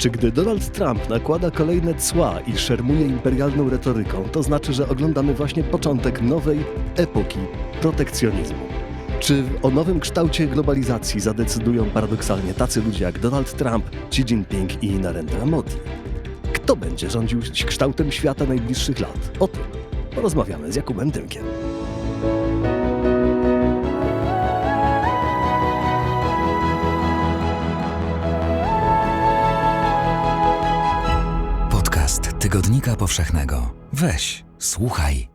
Czy gdy Donald Trump nakłada kolejne cła i szermuje imperialną retoryką, to znaczy, że oglądamy właśnie początek nowej epoki protekcjonizmu? Czy o nowym kształcie globalizacji zadecydują paradoksalnie tacy ludzie jak Donald Trump, Xi Jinping i Narendra Modi? Kto będzie rządził kształtem świata najbliższych lat? O tym porozmawiamy z Jakubem Tymkiem. Tygodnika Powszechnego. Weź, słuchaj.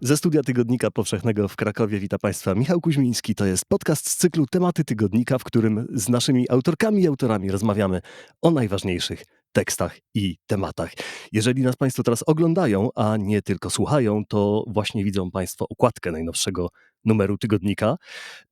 Ze studia Tygodnika Powszechnego w Krakowie wita Państwa Michał Kuźmiński. To jest podcast z cyklu Tematy Tygodnika, w którym z naszymi autorkami i autorami rozmawiamy o najważniejszych tekstach i tematach. Jeżeli nas Państwo teraz oglądają, a nie tylko słuchają, to właśnie widzą Państwo okładkę najnowszego numeru tygodnika,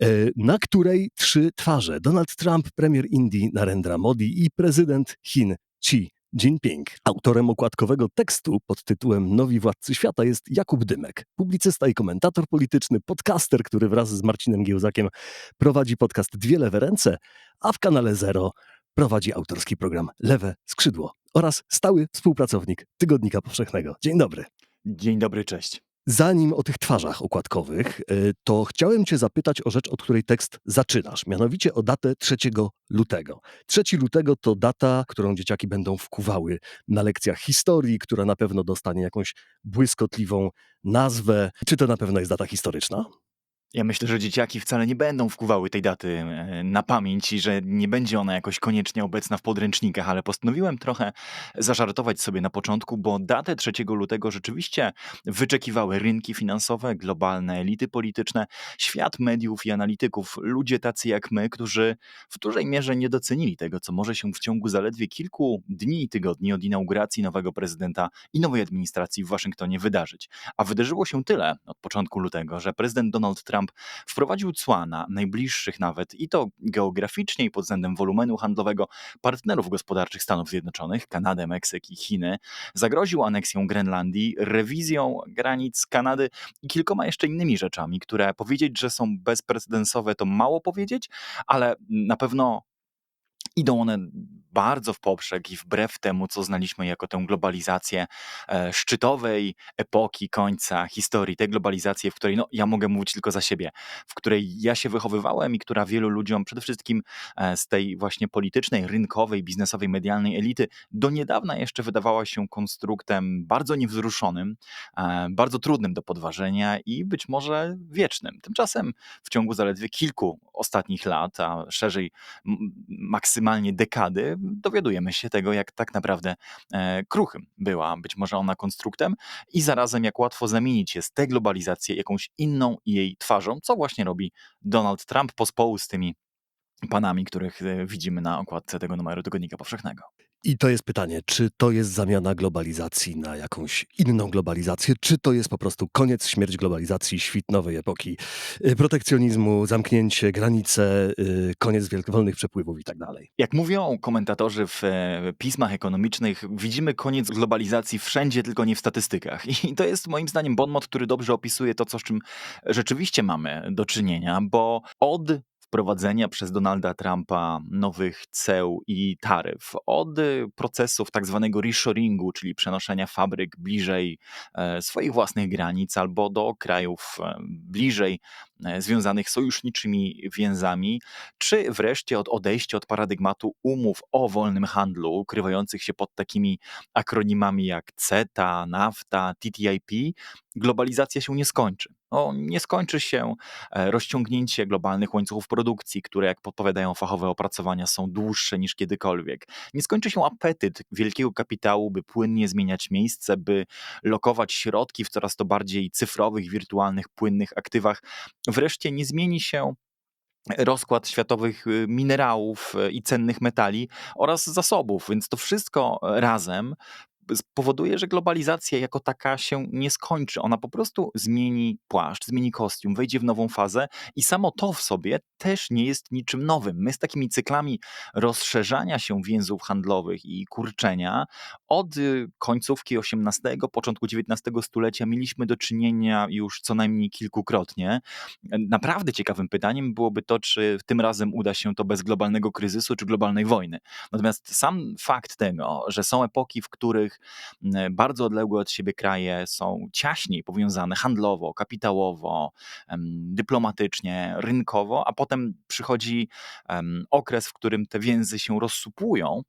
e, na której trzy twarze: Donald Trump, premier Indii Narendra Modi i prezydent Chin Xi Jinping. Autorem okładkowego tekstu pod tytułem Nowi Władcy Świata jest Jakub Dymek, publicysta i komentator polityczny, podcaster, który wraz z Marcinem Giełzakiem prowadzi podcast Dwie Lewe Ręce, a w kanale Zero prowadzi autorski program Lewe Skrzydło oraz stały współpracownik Tygodnika Powszechnego. Dzień dobry. Dzień dobry, cześć. Zanim o tych twarzach okładkowych, y, to chciałem Cię zapytać o rzecz, od której tekst zaczynasz, mianowicie o datę 3 lutego. 3 lutego to data, którą dzieciaki będą wkuwały na lekcjach historii, która na pewno dostanie jakąś błyskotliwą nazwę. Czy to na pewno jest data historyczna? Ja myślę, że dzieciaki wcale nie będą wkuwały tej daty e, na pamięć i że nie będzie ona jakoś koniecznie obecna w podręcznikach, ale postanowiłem trochę zażartować sobie na początku, bo datę 3 lutego rzeczywiście wyczekiwały rynki finansowe, globalne elity polityczne, świat mediów i analityków, ludzie tacy jak my, którzy w dużej mierze nie docenili tego, co może się w ciągu zaledwie kilku dni i tygodni od inauguracji nowego prezydenta i nowej administracji w Waszyngtonie wydarzyć. A wydarzyło się tyle od początku lutego, że prezydent Donald Trump Trump wprowadził cła na najbliższych nawet i to geograficznie i pod względem wolumenu handlowego partnerów gospodarczych Stanów Zjednoczonych, Kanadę, Meksyk i Chiny, zagroził aneksją Grenlandii, rewizją granic Kanady i kilkoma jeszcze innymi rzeczami, które powiedzieć, że są bezprecedensowe, to mało powiedzieć, ale na pewno idą one bardzo w poprzek i wbrew temu, co znaliśmy jako tę globalizację e, szczytowej epoki końca historii, tej globalizacji, w której no, ja mogę mówić tylko za siebie, w której ja się wychowywałem i która wielu ludziom, przede wszystkim e, z tej właśnie politycznej, rynkowej, biznesowej, medialnej elity, do niedawna jeszcze wydawała się konstruktem bardzo niewzruszonym, e, bardzo trudnym do podważenia i być może wiecznym. Tymczasem w ciągu zaledwie kilku ostatnich lat, a szerzej maksymalnie dekady, dowiadujemy się tego, jak tak naprawdę e, kruchym była być może ona konstruktem i zarazem jak łatwo zamienić jest tę globalizację jakąś inną jej twarzą, co właśnie robi Donald Trump pospołu z tymi panami, których e, widzimy na okładce tego numeru Tygodnika Powszechnego. I to jest pytanie, czy to jest zamiana globalizacji na jakąś inną globalizację, czy to jest po prostu koniec, śmierć globalizacji, świt nowej epoki, y, protekcjonizmu, zamknięcie, granice, y, koniec wolnych przepływów i tak dalej. Jak mówią komentatorzy w e, pismach ekonomicznych, widzimy koniec globalizacji wszędzie, tylko nie w statystykach. I to jest moim zdaniem bonmot, który dobrze opisuje to, co z czym rzeczywiście mamy do czynienia, bo od wprowadzenia przez Donalda Trumpa nowych ceł i taryf, od procesów tak zwanego reshoringu, czyli przenoszenia fabryk bliżej e, swoich własnych granic albo do krajów e, bliżej związanych sojuszniczymi więzami, czy wreszcie od odejścia od paradygmatu umów o wolnym handlu, ukrywających się pod takimi akronimami jak CETA, NAFTA, TTIP, globalizacja się nie skończy. No, nie skończy się e, rozciągnięcie globalnych łańcuchów produkcji, które, jak podpowiadają fachowe opracowania, są dłuższe niż kiedykolwiek. Nie skończy się apetyt wielkiego kapitału, by płynnie zmieniać miejsce, by lokować środki w coraz to bardziej cyfrowych, wirtualnych, płynnych aktywach. Wreszcie nie zmieni się rozkład światowych y, minerałów y, i cennych metali oraz zasobów, więc to wszystko razem spowoduje, że globalizacja jako taka się nie skończy. Ona po prostu zmieni płaszcz, zmieni kostium, wejdzie w nową fazę i samo to w sobie też nie jest niczym nowym. My z takimi cyklami rozszerzania się więzów handlowych i kurczenia od y, końcówki XVIII, początku XIX stulecia mieliśmy do czynienia już co najmniej kilkukrotnie. Naprawdę ciekawym pytaniem byłoby to, czy tym razem uda się to bez globalnego kryzysu czy globalnej wojny. Natomiast sam fakt tego, że są epoki, w których bardzo odległe od siebie kraje są ciaśniej powiązane handlowo, kapitałowo, dyplomatycznie, rynkowo, a potem przychodzi okres, w którym te więzy się rozsupują,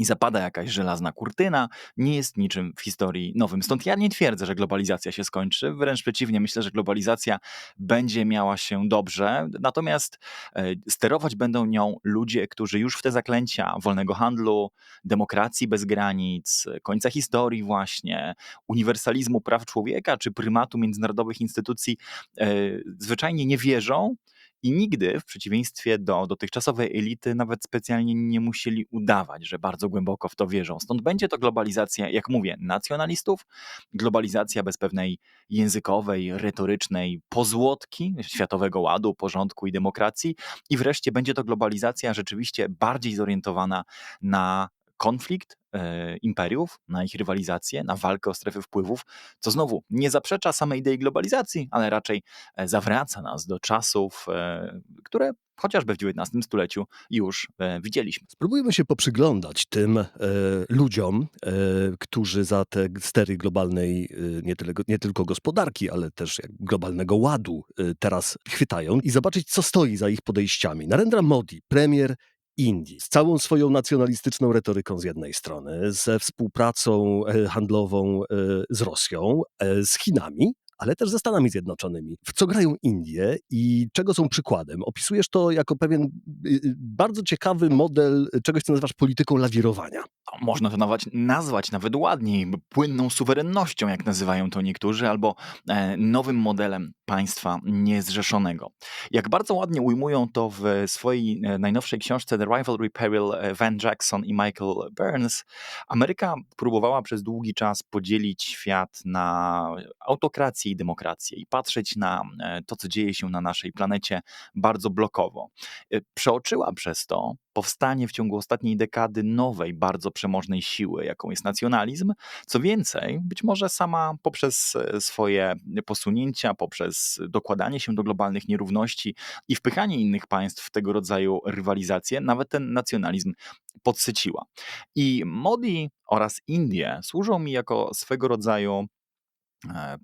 i zapada jakaś żelazna kurtyna, nie jest niczym w historii nowym. Stąd ja nie twierdzę, że globalizacja się skończy. Wręcz przeciwnie, myślę, że globalizacja będzie miała się dobrze. Natomiast e, sterować będą nią ludzie, którzy już w te zaklęcia wolnego handlu, demokracji bez granic, końca historii, właśnie, uniwersalizmu praw człowieka czy prymatu międzynarodowych instytucji e, zwyczajnie nie wierzą i nigdy, w przeciwieństwie do dotychczasowej elity, nawet specjalnie nie musieli udawać, że bardzo głęboko w to wierzą. Stąd będzie to globalizacja, jak mówię, nacjonalistów, globalizacja bez pewnej językowej, retorycznej pozłotki światowego ładu, porządku i demokracji. I wreszcie będzie to globalizacja rzeczywiście bardziej zorientowana na konflikt e, imperiów, na ich rywalizację, na walkę o strefy wpływów, co znowu nie zaprzecza samej idei globalizacji, ale raczej e, zawraca nas do czasów, e, które chociażby w XIX stuleciu już widzieliśmy. Spróbujmy się poprzyglądać tym e, ludziom, e, którzy za te stery globalnej, e, nie, tyle, nie tylko gospodarki, ale też globalnego ładu teraz chwytają i zobaczyć, co stoi za ich podejściami. Narendra Modi, premier Indii, z całą swoją nacjonalistyczną retoryką z jednej strony, ze współpracą e, handlową e, z Rosją, e, z Chinami, ale też ze Stanami Zjednoczonymi. W co grają Indie i czego są przykładem? Opisujesz to jako pewien y, y, bardzo ciekawy model czegoś, co nazywasz polityką lawirowania. Można to nawet nazwać nawet ładniej, płynną suwerennością, jak nazywają to niektórzy, albo e, nowym modelem państwa niezrzeszonego. Jak bardzo ładnie ujmują to w swojej e, najnowszej książce The Rivalry Peril e, Van Jackson i Michael Burns, Ameryka próbowała przez długi czas podzielić świat na autokrację i demokrację i patrzeć na e, to, co dzieje się na naszej planecie bardzo blokowo. E, Przeoczyła przez to powstanie w ciągu ostatniej dekady nowej, bardzo przemożnej siły, jaką jest nacjonalizm. Co więcej, być może sama poprzez e, swoje posunięcia, poprzez dokładanie się do globalnych nierówności i wpychanie innych państw w tego rodzaju rywalizację, nawet ten nacjonalizm podsyciła. I Modi oraz Indie służą mi jako swego rodzaju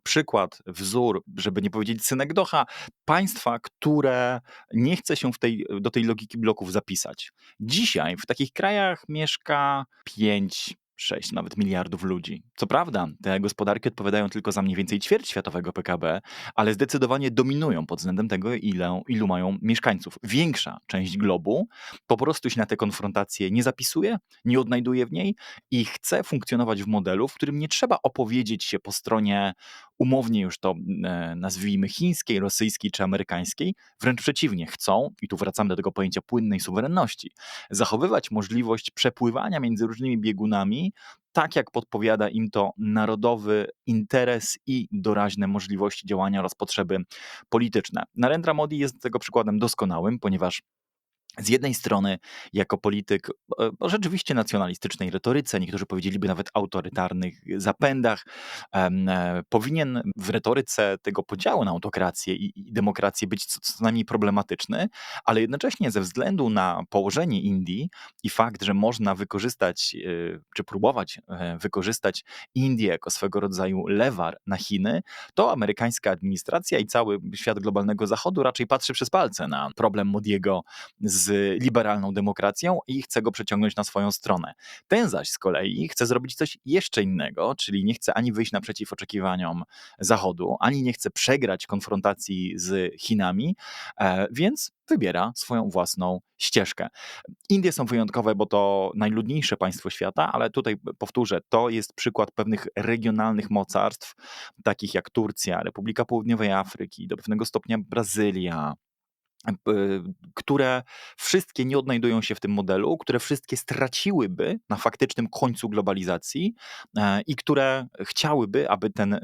przykład, wzór, żeby nie powiedzieć synekdocha, państwa, które nie chce się tej, do tej logiki bloków zapisać. Dzisiaj w takich krajach mieszka 5, 6 nawet miliardów ludzi. Co prawda, te gospodarki odpowiadają tylko za mniej więcej ćwierć światowego PKB, ale zdecydowanie dominują pod względem tego, ile, ilu mają mieszkańców. Większa część globu po prostu się na te konfrontacje nie zapisuje, nie odnajduje w niej i chce funkcjonować w modelu, w którym nie trzeba opowiedzieć się po stronie umownie już to e, nazwijmy chińskiej, rosyjskiej czy amerykańskiej, wręcz przeciwnie, chcą, i tu wracamy do tego pojęcia płynnej suwerenności, zachowywać możliwość przepływania między różnymi biegunami, tak jak podpowiada im to narodowy interes i doraźne możliwości działania oraz potrzeby polityczne. Narendra Modi jest tego przykładem doskonałym, ponieważ z jednej strony, jako polityk e, o rzeczywiście nacjonalistycznej retoryce, niektórzy powiedzieliby nawet autorytarnych zapędach, e, powinien w retoryce tego podziału na autokrację i, demokrację być co, co najmniej problematyczny, ale jednocześnie ze względu na położenie Indii i fakt, że można wykorzystać, e, czy próbować wykorzystać Indię jako swego rodzaju lewar na Chiny, to amerykańska administracja i cały świat globalnego zachodu raczej patrzy przez palce na problem Modiego z liberalną demokracją i chce go przeciągnąć na swoją stronę. Ten zaś z kolei chce zrobić coś jeszcze innego, czyli nie chce ani wyjść naprzeciw oczekiwaniom Zachodu, ani nie chce przegrać konfrontacji z Chinami, e, więc wybiera swoją własną ścieżkę. Indie są wyjątkowe, bo to najludniejsze państwo świata, ale tutaj powtórzę, to jest przykład pewnych regionalnych mocarstw, takich jak Turcja, Republika Południowej Afryki, do pewnego stopnia Brazylia, które wszystkie nie odnajdują się w tym modelu, które wszystkie straciłyby na faktycznym końcu globalizacji, e, i które chciałyby, aby ten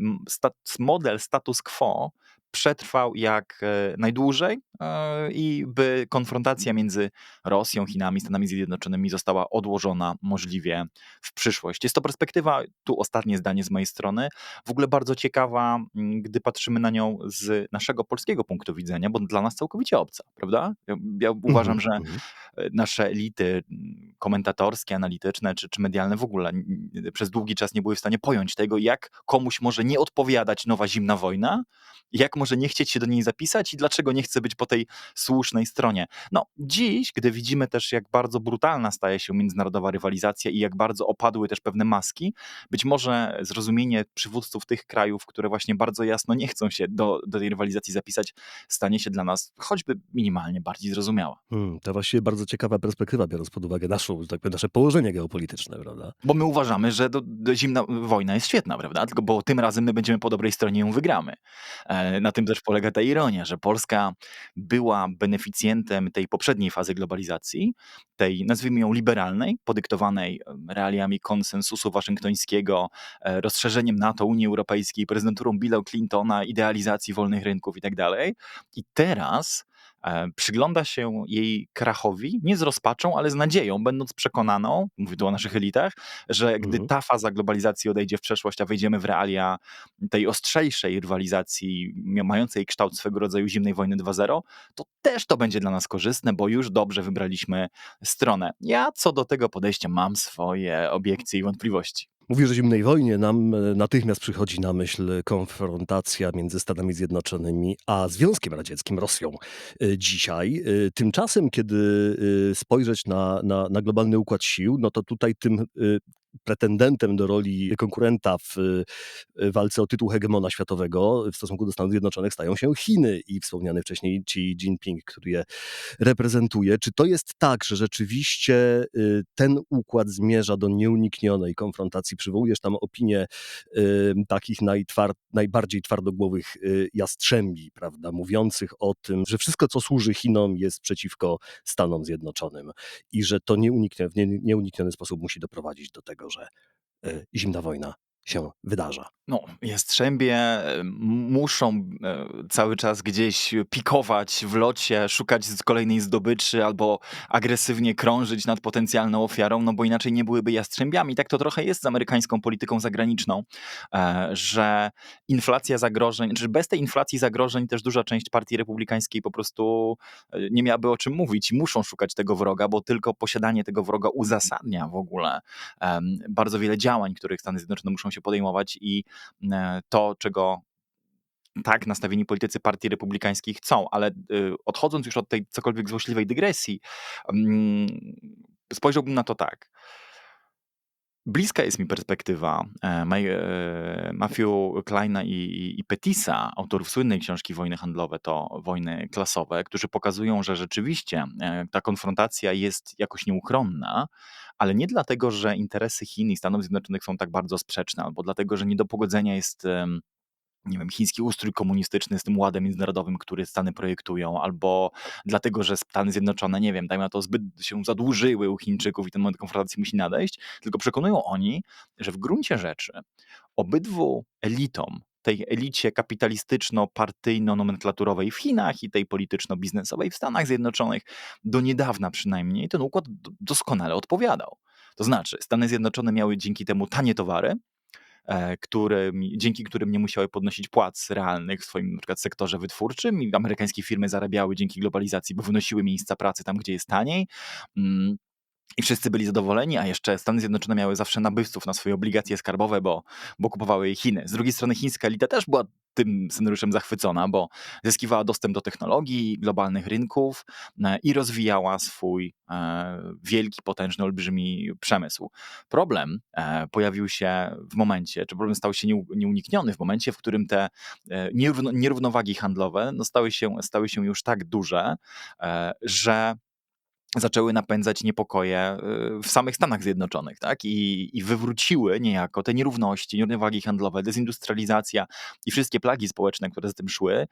model status quo przetrwał jak, e, najdłużej, e, i by konfrontacja między Rosją, Chinami, Stanami Zjednoczonymi została odłożona możliwie w przyszłość. Jest to perspektywa, tu ostatnie zdanie z mojej strony, w ogóle bardzo ciekawa, mm, gdy patrzymy na nią z naszego polskiego punktu widzenia, bo dla nas całkowicie obca, prawda? Ja ja uważam, Mhm, że, mhm. e, nasze elity, mm, komentatorskie, analityczne czy czy medialne w ogóle przez długi czas nie były w stanie pojąć tego, jak komuś może nie odpowiadać nowa zimna wojna, jak może nie chcieć się do niej zapisać i dlaczego nie chce być po tej słusznej stronie. No, dziś, gdy widzimy też, jak bardzo brutalna staje się międzynarodowa rywalizacja i jak bardzo opadły też pewne maski, być może zrozumienie przywódców tych krajów, które właśnie bardzo jasno nie chcą się do do tej rywalizacji zapisać, stanie się dla nas choćby minimalnie bardziej zrozumiała. Hmm, to właściwie bardzo ciekawa perspektywa, biorąc pod uwagę naszą, tak powiem, nasze położenie geopolityczne, prawda? Bo my uważamy, że do do zimna wojna jest świetna, prawda? Tylko bo tym razem my będziemy po dobrej stronie ją wygramy. E, na tym też polega ta ironia, że Polska była beneficjentem tej poprzedniej fazy globalizacji, tej nazwijmy ją liberalnej, podyktowanej, realiami konsensusu waszyngtońskiego, e, rozszerzeniem NATO, Unii Europejskiej, prezydenturą Billa Clintona, idealizacji wolnych rynków i tak. I teraz, przygląda się jej krachowi nie z rozpaczą, ale z nadzieją, będąc przekonaną, mówię tu o naszych elitach, że gdy Mhm. ta faza globalizacji odejdzie w przeszłość, a wejdziemy w realia tej ostrzejszej rywalizacji, mającej kształt swego rodzaju zimnej wojny 2.0, to też to będzie dla nas korzystne, bo już dobrze wybraliśmy stronę. Ja co do tego podejścia mam swoje obiekcje i wątpliwości. Mówisz o zimnej wojnie, nam, e, natychmiast przychodzi na myśl konfrontacja między Stanami Zjednoczonymi a Związkiem Radzieckim, Rosją, e, dzisiaj. E, tymczasem, kiedy, spojrzeć na na na globalny układ sił, no to tutaj tym, pretendentem do roli konkurenta w, y, walce o tytuł hegemona światowego w stosunku do Stanów Zjednoczonych stają się Chiny i wspomniany wcześniej Xi Jinping, który je reprezentuje. Czy to jest tak, że rzeczywiście, y, ten układ zmierza do nieuniknionej konfrontacji? Przywołujesz tam opinię, y, takich najtwar najbardziej twardogłowych, y, jastrzębi, prawda, mówiących o tym, że wszystko, co służy Chinom, jest przeciwko Stanom Zjednoczonym i że to nieuniknione w nie nieunikniony sposób musi doprowadzić do tego, że, y, zimna wojna się wydarza. No, jastrzębie, muszą, e, cały czas gdzieś pikować w locie, szukać kolejnej zdobyczy albo agresywnie krążyć nad potencjalną ofiarą, no bo inaczej nie byłyby jastrzębiami. Tak to trochę jest z amerykańską polityką zagraniczną, e, że inflacja zagrożeń znaczy bez tej inflacji zagrożeń też duża część partii republikańskiej po prostu, e, nie miałaby o czym mówić muszą szukać tego wroga, bo tylko posiadanie tego wroga uzasadnia w ogóle, bardzo wiele działań, których Stany Zjednoczone muszą się podejmować i, e, to, czego tak nastawieni politycy partii republikańskiej chcą. Ale, y, odchodząc już od tej cokolwiek złośliwej dygresji, mm, spojrzałbym na to tak. Bliska jest mi perspektywa, e, e, Matthew Kleina i i Petisa, autorów słynnej książki „Wojny handlowe to wojny klasowe”, którzy pokazują, że rzeczywiście, e, ta konfrontacja jest jakoś nieuchronna, ale nie dlatego, że interesy Chin i Stanów Zjednoczonych są tak bardzo sprzeczne, albo dlatego, że nie do pogodzenia jest, nie wiem, chiński ustrój komunistyczny z tym ładem międzynarodowym, który Stany projektują, albo dlatego, że Stany Zjednoczone, nie wiem, dajmy na to, zbyt się zadłużyły u Chińczyków i ten moment konfrontacji musi nadejść, tylko przekonują oni, że w gruncie rzeczy obydwu elitom, tej elicie kapitalistyczno-partyjno-nomenklaturowej w Chinach i tej polityczno-biznesowej w Stanach Zjednoczonych, do niedawna przynajmniej, ten układ doskonale odpowiadał. To znaczy, Stany Zjednoczone miały dzięki temu tanie towary, e, którymi dzięki którym nie musiały podnosić płac realnych w swoim na przykład sektorze wytwórczym i amerykańskie firmy zarabiały dzięki globalizacji, bo wynosiły miejsca pracy tam, gdzie jest taniej, mm, i wszyscy byli zadowoleni, a jeszcze Stany Zjednoczone miały zawsze nabywców na swoje obligacje skarbowe, bo bo kupowały je Chiny. Z drugiej strony chińska elita też była tym scenariuszem zachwycona, bo zyskiwała dostęp do technologii, globalnych rynków, e, i rozwijała swój, e, wielki, potężny, olbrzymi przemysł. Problem, e, pojawił się w momencie czy problem stał się nieunikniony w momencie, w którym te, nierówno nierównowagi handlowe, no stały się stały się już tak duże, że zaczęły napędzać niepokoje, y, w samych Stanach Zjednoczonych, tak? I i wywróciły niejako te nierówności, nierównowagi handlowe, dezindustrializacja i wszystkie plagi społeczne, które za tym szły,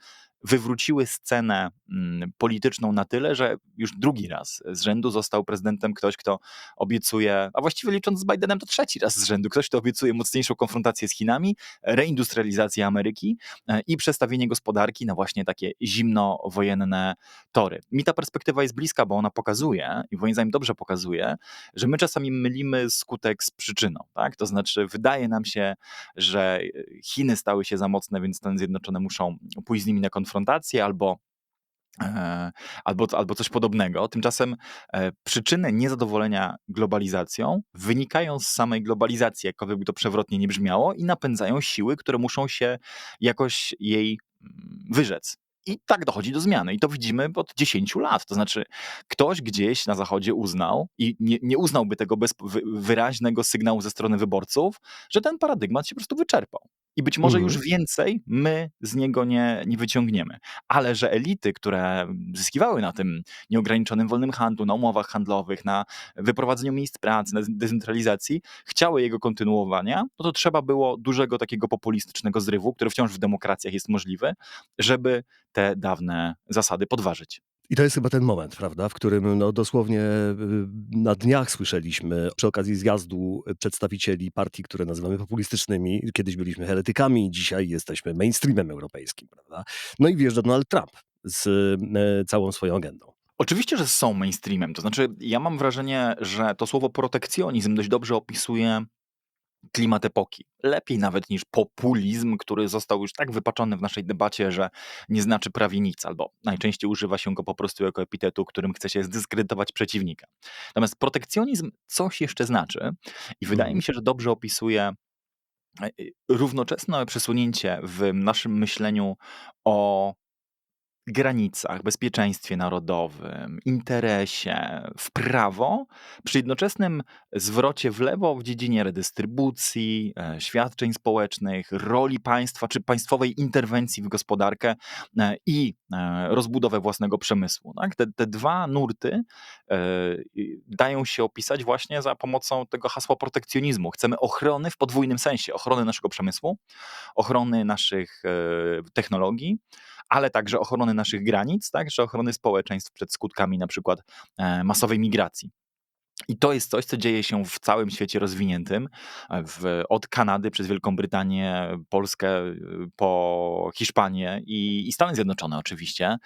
wywróciły scenę mm, polityczną na tyle, że już drugi raz z rzędu został prezydentem ktoś, kto obiecuje, a właściwie licząc z Bidenem to trzeci raz z rzędu, ktoś, kto obiecuje mocniejszą konfrontację z Chinami, reindustrializację Ameryki e, i przestawienie gospodarki na właśnie takie zimnowojenne tory. Mi ta perspektywa jest bliska, bo ona pokazuje, i moim zdaniem dobrze pokazuje, że my czasami mylimy skutek z przyczyną. Tak? To znaczy, wydaje nam się, że Chiny stały się za mocne, więc Stany Zjednoczone muszą pójść z nimi na konfrontację albo e, Albo, albo coś podobnego. Tymczasem e, przyczyny niezadowolenia globalizacją wynikają z samej globalizacji, jakkolwiek by to przewrotnie nie brzmiało, i napędzają siły, które muszą się jakoś jej mm, wyrzec. I tak dochodzi do zmiany. I to widzimy od 10 lat. To znaczy, ktoś gdzieś na Zachodzie uznał i nie, nie uznałby tego bez wy- wyraźnego sygnału ze strony wyborców, że ten paradygmat się po prostu wyczerpał. I być może Mhm. już więcej my z niego nie, nie wyciągniemy. Ale że elity, które zyskiwały na tym nieograniczonym wolnym handlu, na umowach handlowych, na wyprowadzeniu miejsc pracy, na decentralizacji, chciały jego kontynuowania, no to trzeba było dużego takiego populistycznego zrywu, który wciąż w demokracjach jest możliwy, żeby te dawne zasady podważyć. I to jest chyba ten moment, prawda, w którym no, dosłownie y, na dniach słyszeliśmy przy okazji zjazdu przedstawicieli partii, które nazywamy populistycznymi. Kiedyś byliśmy heretykami, dzisiaj jesteśmy mainstreamem europejskim, prawda? No i wjeżdża Donald Trump z e, całą swoją agendą. Oczywiście, że są mainstreamem. To znaczy, ja mam wrażenie, że to słowo protekcjonizm dość dobrze opisuje klimat epoki. Lepiej nawet niż populizm, który został już tak wypaczony w naszej debacie, że nie znaczy prawie nic, albo najczęściej używa się go po prostu jako epitetu, którym chce się zdyskredytować przeciwnika. Natomiast protekcjonizm coś jeszcze znaczy i wydaje Mhm. mi się, że dobrze opisuje e, e, równoczesne przesunięcie w naszym myśleniu o granicach, bezpieczeństwie narodowym, interesie, w prawo, przy jednoczesnym zwrocie w lewo w dziedzinie redystrybucji, e, świadczeń społecznych, roli państwa czy państwowej interwencji w gospodarkę e, i e, rozbudowę własnego przemysłu. Tak? Te, te dwa nurty dają się opisać właśnie za pomocą tego hasła protekcjonizmu. Chcemy ochrony w podwójnym sensie, ochrony naszego przemysłu, ochrony naszych technologii, ale także ochrony naszych granic, także ochrony społeczeństw przed skutkami na przykład e, masowej migracji. I to jest coś, co dzieje się w całym świecie rozwiniętym, w, od Kanady przez Wielką Brytanię, Polskę, y, po Hiszpanię i, i Stany Zjednoczone oczywiście.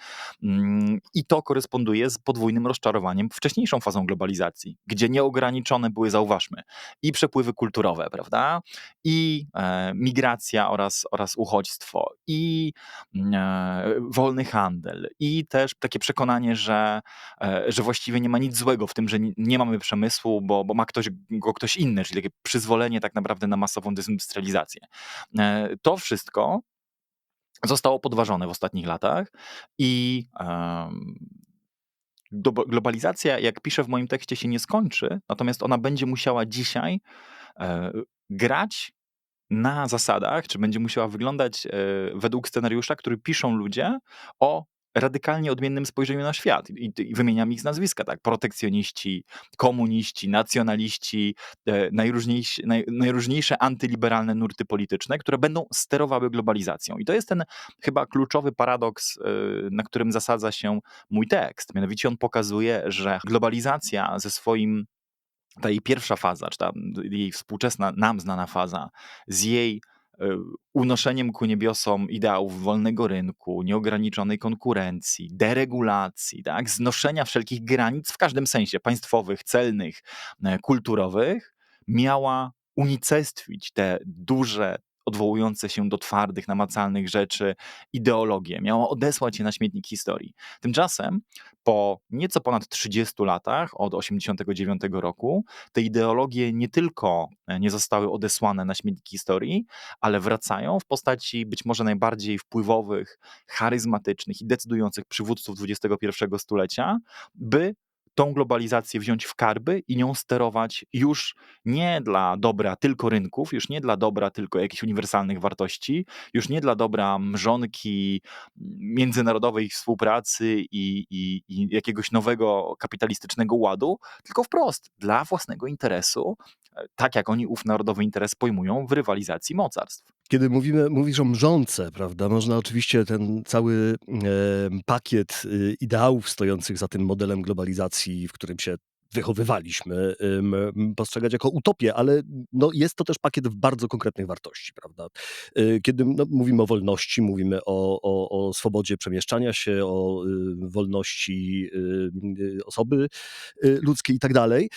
Mm, I to koresponduje z podwójnym rozczarowaniem wcześniejszą fazą globalizacji, gdzie nieograniczone były, zauważmy, i przepływy kulturowe, prawda, i e, migracja oraz, oraz uchodźstwo, i e, wolny handel, i też takie przekonanie, że, e, że właściwie nie ma nic złego w tym, że nie mamy przemysłu, bo, bo ma ktoś go ktoś inny, czyli takie przyzwolenie tak naprawdę na masową dezindustrializację. E, To wszystko zostało podważone w ostatnich latach i globalizacja, jak piszę w moim tekście, się nie skończy, natomiast ona będzie musiała dzisiaj e, grać na zasadach, czy będzie musiała wyglądać e, według scenariusza, który piszą ludzie o radykalnie odmiennym spojrzeniu na świat. I, i wymieniam ich z nazwiska, tak? Protekcjoniści, komuniści, nacjonaliści, e, najróżniejsi, naj, najróżniejsze antyliberalne nurty polityczne, które będą sterowały globalizacją. I to jest ten chyba kluczowy paradoks, e, na którym zasadza się mój tekst. Mianowicie on pokazuje, że globalizacja ze swoim ta jej pierwsza faza, czy ta jej współczesna, nam znana faza, z jej unoszeniem ku niebiosom ideałów wolnego rynku, nieograniczonej konkurencji, deregulacji, tak, znoszenia wszelkich granic w każdym sensie państwowych, celnych, e, kulturowych, miała unicestwić te duże, odwołujące się do twardych, namacalnych rzeczy ideologie, miała odesłać je na śmietnik historii. Tymczasem po nieco ponad 30 latach, od 1989 roku, te ideologie nie tylko e, nie zostały odesłane na śmietnik historii, ale wracają w postaci być może najbardziej wpływowych, charyzmatycznych i decydujących przywódców XXI stulecia, by tą globalizację wziąć w karby i nią sterować już nie dla dobra tylko rynków, już nie dla dobra tylko jakichś uniwersalnych wartości, już nie dla dobra mrzonki międzynarodowej współpracy i, i, i jakiegoś nowego kapitalistycznego ładu, tylko wprost dla własnego interesu, tak jak oni ów narodowy interes pojmują w rywalizacji mocarstw. Kiedy mówimy, mówisz o mrzące, prawda? Można oczywiście ten cały e, pakiet e, ideałów stojących za tym modelem globalizacji, w którym się wychowywaliśmy, postrzegać jako utopię, ale no, jest to też pakiet bardzo konkretnych wartości, prawda? Y, Kiedy no, mówimy o wolności, mówimy o, o, o swobodzie przemieszczania się, o y, wolności y, osoby ludzkiej i tak dalej.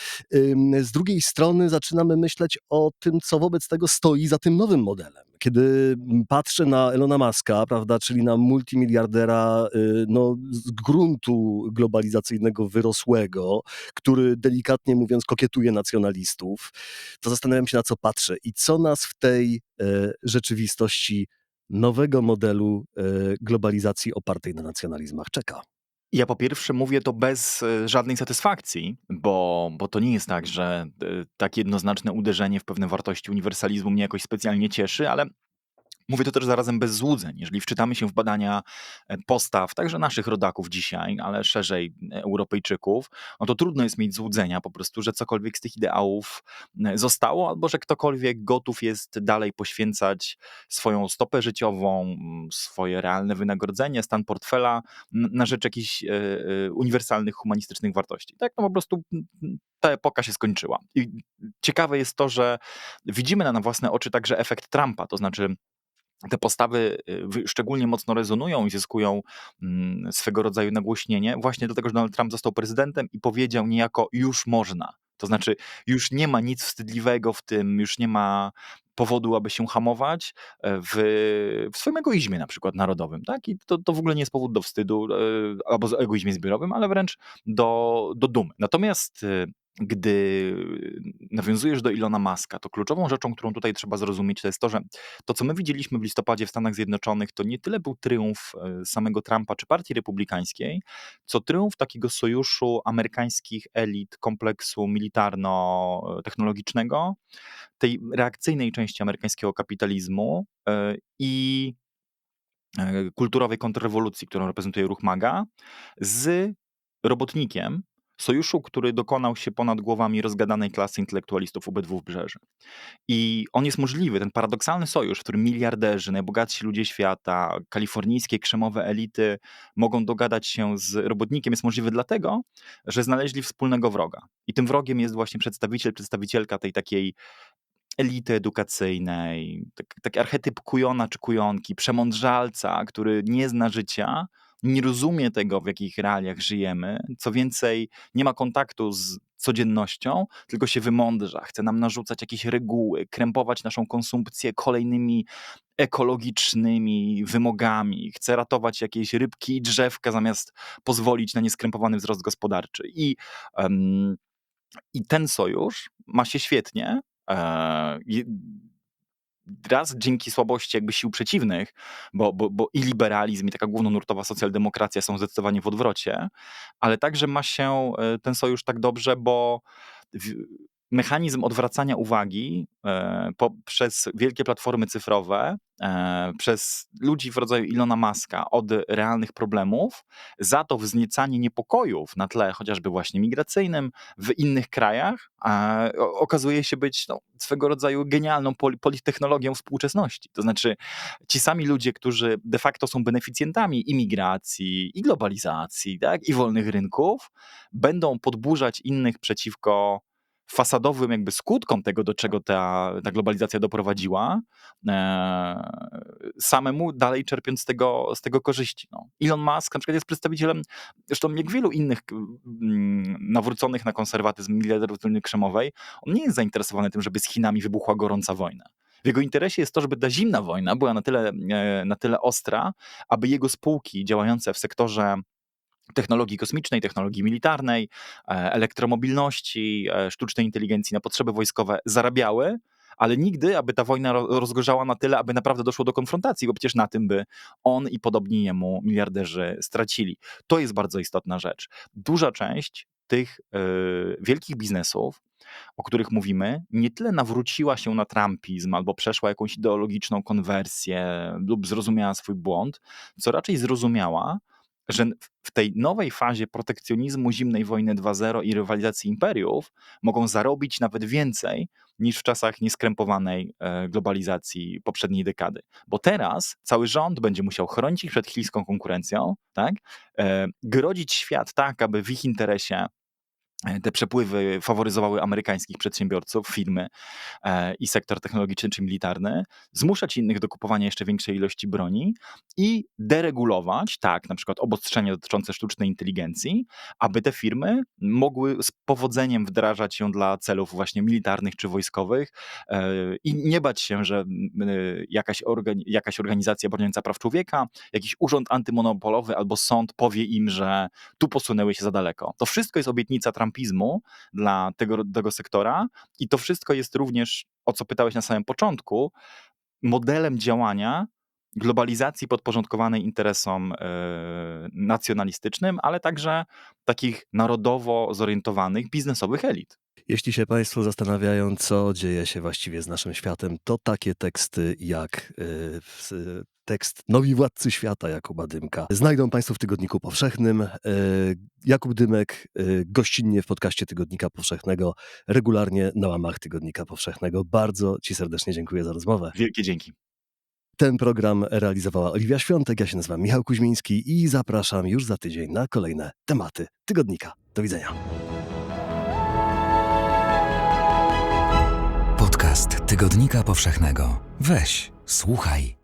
Z drugiej strony zaczynamy myśleć o tym, co wobec tego stoi za tym nowym modelem. Kiedy patrzę na Elona Muska, prawda, czyli na multimiliardera y, no, z gruntu globalizacyjnego wyrosłego, który delikatnie mówiąc kokietuje nacjonalistów, to zastanawiam się na co patrzę i co nas w tej e, rzeczywistości nowego modelu e, globalizacji opartej na nacjonalizmach czeka. Ja po pierwsze mówię to bez e, żadnej satysfakcji, bo, bo to nie jest tak, że e, takie jednoznaczne uderzenie w pewne wartości uniwersalizmu mnie jakoś specjalnie cieszy, ale mówię to też zarazem bez złudzeń. Jeżeli wczytamy się w badania e, postaw, także naszych rodaków dzisiaj, ale szerzej e, Europejczyków, no to trudno jest mieć złudzenia po prostu, że cokolwiek z tych ideałów zostało, albo że ktokolwiek gotów jest dalej poświęcać swoją stopę życiową, swoje realne wynagrodzenie, stan portfela na rzecz jakichś e, uniwersalnych, humanistycznych wartości. Tak, no po prostu ta epoka się skończyła. I ciekawe jest to, że widzimy na własne oczy także efekt Trumpa, to znaczy te postawy y, szczególnie mocno rezonują i zyskują mm, swego rodzaju nagłośnienie, właśnie dlatego, że Donald Trump został prezydentem i powiedział niejako już można. To znaczy, już nie ma nic wstydliwego w tym, już nie ma powodu, aby się hamować e, w, w swoim egoizmie na przykład narodowym, tak? I to, to w ogóle nie jest powód do wstydu e, albo egoizmie zbiorowym, ale wręcz do, do dumy. Natomiast e, gdy nawiązujesz do Ilona Maska, to kluczową rzeczą, którą tutaj trzeba zrozumieć, to jest to, że to, co my widzieliśmy w listopadzie w Stanach Zjednoczonych, to nie tyle był triumf e, samego Trumpa czy Partii Republikańskiej, co triumf takiego sojuszu amerykańskich elit kompleksu militarno-technologicznego, tej reakcyjnej części amerykańskiego kapitalizmu e, i e, kulturowej kontrrewolucji, którą reprezentuje ruch MAGA, z robotnikiem, sojuszu, który dokonał się ponad głowami rozgadanej klasy intelektualistów obydwu brzeży. I on jest możliwy, ten paradoksalny sojusz, w którym miliarderzy, najbogatsi ludzie świata, kalifornijskie krzemowe elity mogą dogadać się z robotnikiem, jest możliwy dlatego, że znaleźli wspólnego wroga. I tym wrogiem jest właśnie przedstawiciel, przedstawicielka tej takiej elity edukacyjnej, tak, taki archetyp kujona czy kujonki, przemądrzalca, który nie zna życia, nie rozumie tego, w jakich realiach żyjemy. Co więcej, nie ma kontaktu z codziennością, tylko się wymądrza, chce nam narzucać jakieś reguły, krępować naszą konsumpcję kolejnymi ekologicznymi wymogami, chce ratować jakieś rybki i drzewka, zamiast pozwolić na nieskrępowany wzrost gospodarczy. I, em, i ten sojusz ma się świetnie. e, raz dzięki słabości jakby sił przeciwnych, bo, bo, bo i liberalizm, i taka głównonurtowa socjaldemokracja są zdecydowanie w odwrocie, ale także ma się e, ten sojusz tak dobrze, bo mechanizm odwracania uwagi e, po, przez wielkie platformy cyfrowe, e, przez ludzi w rodzaju Ilona Maska od realnych problemów, za to wzniecanie niepokojów na tle chociażby właśnie migracyjnym w innych krajach, okazuje się być no, swego rodzaju genialną poli- politechnologią współczesności. To znaczy ci sami ludzie, którzy de facto są beneficjentami imigracji i globalizacji, tak, i wolnych rynków, będą podburzać innych przeciwko fasadowym jakby skutkom tego, do czego ta, ta globalizacja doprowadziła, e, samemu dalej czerpiąc z tego, z tego korzyści. No. Elon Musk na przykład jest przedstawicielem, zresztą jak wielu innych mm, nawróconych na konserwatyzm miliarderów Doliny Krzemowej, on nie jest zainteresowany tym, żeby z Chinami wybuchła gorąca wojna. W jego interesie jest to, żeby ta zimna wojna była na tyle, e, na tyle ostra, aby jego spółki działające w sektorze technologii kosmicznej, technologii militarnej, e, elektromobilności, e, sztucznej inteligencji na potrzeby wojskowe zarabiały, ale nigdy, aby ta wojna ro- rozgorzała na tyle, aby naprawdę doszło do konfrontacji, bo przecież na tym by on i podobni jemu miliarderzy stracili. To jest bardzo istotna rzecz. Duża część tych e, wielkich biznesów, o których mówimy, nie tyle nawróciła się na trumpizm albo przeszła jakąś ideologiczną konwersję lub zrozumiała swój błąd, co raczej zrozumiała, że w tej nowej fazie protekcjonizmu zimnej wojny 2.0 i rywalizacji imperiów mogą zarobić nawet więcej niż w czasach nieskrępowanej e, globalizacji poprzedniej dekady. Bo teraz cały rząd będzie musiał chronić ich przed chińską konkurencją, tak? E, grodzić świat tak, aby w ich interesie te przepływy faworyzowały amerykańskich przedsiębiorców, firmy e, i sektor technologiczny czy militarny, zmuszać innych do kupowania jeszcze większej ilości broni i deregulować, tak, na przykład obostrzenia dotyczące sztucznej inteligencji, aby te firmy mogły z powodzeniem wdrażać ją dla celów właśnie militarnych czy wojskowych e, i nie bać się, że e, jakaś, organi- jakaś organizacja broniąca praw człowieka, jakiś urząd antymonopolowy albo sąd powie im, że tu posunęły się za daleko. To wszystko jest obietnica trumpizmu dla tego, tego sektora i to wszystko jest również, o co pytałeś na samym początku, modelem działania globalizacji podporządkowanej interesom e, nacjonalistycznym, ale także takich narodowo zorientowanych biznesowych elit. Jeśli się Państwo zastanawiają, co dzieje się właściwie z naszym światem, to takie teksty jak y, tekst Nowi Władcy Świata Jakuba Dymka znajdą Państwo w Tygodniku Powszechnym. Y, Jakub Dymek y, gościnnie w podcaście Tygodnika Powszechnego, regularnie na łamach Tygodnika Powszechnego. Bardzo Ci serdecznie dziękuję za rozmowę. Wielkie dzięki. Ten program realizowała Oliwia Świątek, ja się nazywam Michał Kuźmiński i zapraszam już za tydzień na kolejne tematy Tygodnika. Do widzenia. Podcast Tygodnika Powszechnego. Weź, słuchaj.